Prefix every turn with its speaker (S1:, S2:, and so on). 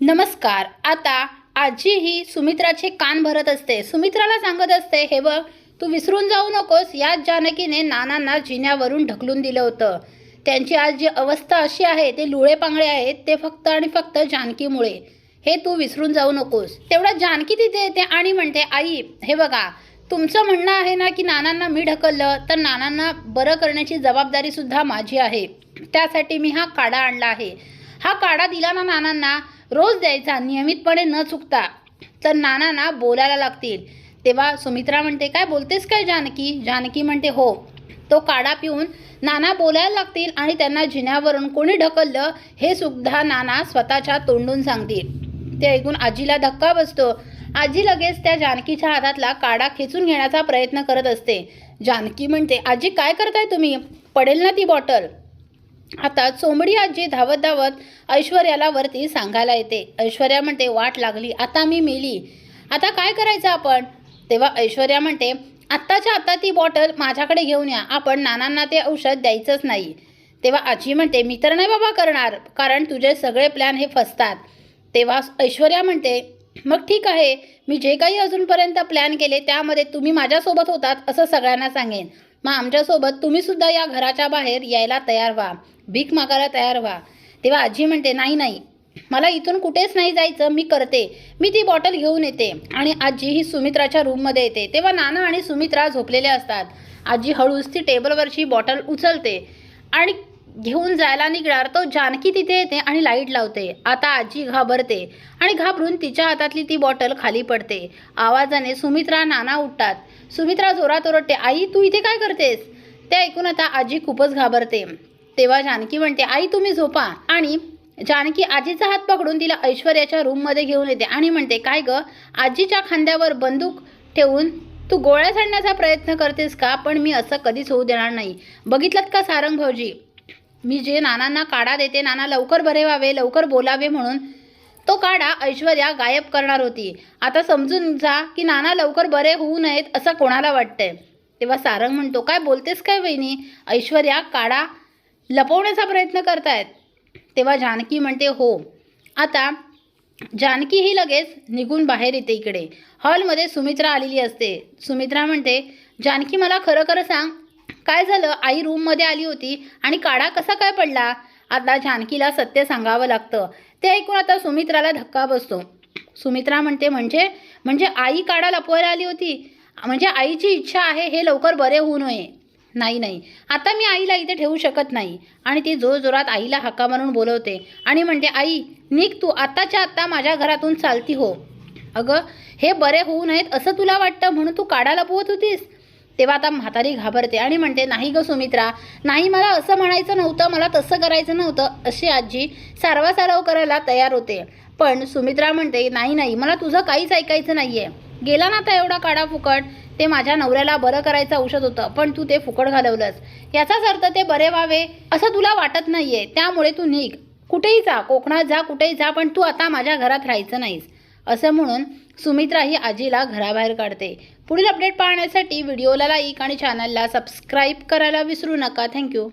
S1: नमस्कार आता आजी ही सुमित्राचे कान भरत असते. सुमित्राला सांगत असते हे बघ तू विसरून जाऊ नकोस. याच जानकीने नानांना जिन्यावरून ढकलून दिलं होतं. त्यांची आज जी अवस्था अशी आहे ते लुळे पांगळे आहेत ते फक्त आणि फक्त जानकीमुळे. हे तू विसरून जाऊ नकोस. तेवढा जानकी तिथे येते आणि म्हणते आई हे बघा तुमचं म्हणणं आहे ना की नानांना मी ढकललं तर नानांना बरं करण्याची जबाबदारीसुद्धा माझी आहे. त्यासाठी मी हा काढा आणला आहे. हा काढा दिला ना नानांना रोज द्यायचा नियमितपणे न चुकता. तर नानांना बोलायला लागतील. तेव्हा सुमित्रा म्हणते काय बोलतेस काय जानकी? जानकी म्हणते हो. तो काढा पिऊन नाना बोलायला लागतील आणि त्यांना जिन्यावरून कोणी ढकललं हे सुद्धा नाना स्वतःच्या तोंडून सांगतील. ते ऐकून आजीला धक्का बसतो. आजी लगेच त्या जानकीच्या हातातला काढा खेचून घेण्याचा प्रयत्न करत असते. जानकी म्हणते आजी काय करताय तुम्ही? पडेल ना ती बॉटल. आता चोंबडी आजी धावत धावत ऐश्वर्याला वरती सांगायला येते. ऐश्वर्या म्हणते वाट लागली आता मी मेली. आता काय करायचं आपण? तेव्हा ऐश्वर्या म्हणते आत्ताच्या आत्ता ती बॉटल माझ्याकडे घेऊन या. आपण नानांना ते औषध द्यायचंच नाही. तेव्हा आजी म्हणते मी तर नाही बाबा करणार कारण तुझे सगळे प्लॅन हे फसतात. तेव्हा ऐश्वर्या म्हणते मग ठीक आहे. मी जे काही अजूनपर्यंत प्लॅन केले त्यामध्ये तुम्ही माझ्यासोबत होतात असं सगळ्यांना सांगेन. मग आमच्यासोबत तुम्ही सुद्धा या घराच्या बाहेर यायला तयार व्हा. भीक मागायला तयार व्हा. तेव्हा आजी म्हणते नाही नाही. मला इथून कुठेच नाही जायचं. मी करते. मी ती बॉटल घेऊन येते. आणि आजी ही सुमित्राच्या रूममध्ये येते. तेव्हा नाना आणि सुमित्रा झोपलेले असतात. आजी हळूच ती टेबलवरची बॉटल उचलते आणि घेऊन जायला निघणार. तो जानकी तिथे येते आणि लाइट लावते. आता आजी घाबरते आणि घाबरून तिच्या हातातली ती बॉटल खाली पडते. आवाजाने सुमित्रा नाना उठतात. सुमित्रा जोरात ओरडते आई तू इथे काय करतेस? ते ऐकून आता आजी खूपच घाबरते. तेव्हा जानकी म्हणते आई तुम्ही झोपा. आणि जानकी आजीचा हात पकडून तिला ऐश्वर्याच्या रूममध्ये घेऊन येते आणि म्हणते काय ग आजीच्या खांद्यावर बंदूक ठेवून तू गोळ्या झाडण्याचा प्रयत्न करतेस का? पण मी असं कधीच होऊ देणार नाही. बघितलं का सारंग भाऊजी? मी जे नानांना काढा देते नाना लवकर बरे व्हावे लवकर बोलावे म्हणून तो काढा ऐश्वर्या गायब करणार होती. आता समजून जा की नाना लवकर बरे होऊ नयेत असं कोणाला वाटतंय? तेव्हा सारंग म्हणतो काय बोलतेस काय वहिनी? ऐश्वर्या काढा लपवण्याचा प्रयत्न करतायत. तेव्हा जानकी म्हणते हो. आता जानकी ही लगेच निघून बाहेर येते इकडे. हॉलमध्ये सुमित्रा आलेली असते. सुमित्रा म्हणते जानकी मला खरं खरं सांग. काय झालं? आई रूममध्ये आली होती आणि काढा कसा काय पडला? आता जानकीला सत्य सांगावं लागतं. ते ऐकून आता सुमित्राला धक्का बसतो. सुमित्रा म्हणते म्हणजे म्हणजे आई काढा लपवायला आली होती. म्हणजे आईची इच्छा आहे हे लवकर बरे होऊ नये. नाही नाही. आता मी आईला इथे ठेवू शकत नाही. आणि ती जोरजोरात आईला हक्का मारून बोलवते आणि म्हणते आई निघ तू. आत्ताच्या आत्ता माझ्या घरातून चालती हो. अगं हे बरे होऊ नयेत असं तुला वाटतं म्हणून तू काढा लपवत होतीस? तेव्हा आता म्हातारी घाबरते आणि म्हणते नाही ग सुमित्रा नाही मला असं म्हणायचं नव्हतं मला तसं करायचं नव्हतं अशी आजी सारवासारव करायला तयार होते. पण सुमित्रा म्हणते नाही नाही मला तुझं काहीच ऐकायचं नाही आहे गेला ना आता एवढा काढा फुकट? ते माझ्या नवऱ्याला बरं करायचं औषध होतं पण तू ते फुकट घालवलंस. याचाच अर्थ ते बरे व्हावे असं तुला वाटत नाहीये. त्यामुळे तू निघ. कुठेही जा कोकणात जा कुठेही जा पण तू आता माझ्या घरात राहायचं नाहीस. असं म्हणून सुमित्रा ही आजीला घराबाहेर काढते. पुढील अपडेट पाहण्यासाठी व्हिडिओला लाईक आणि चॅनलला सबस्क्राईब करायला विसरू नका. थँक्यू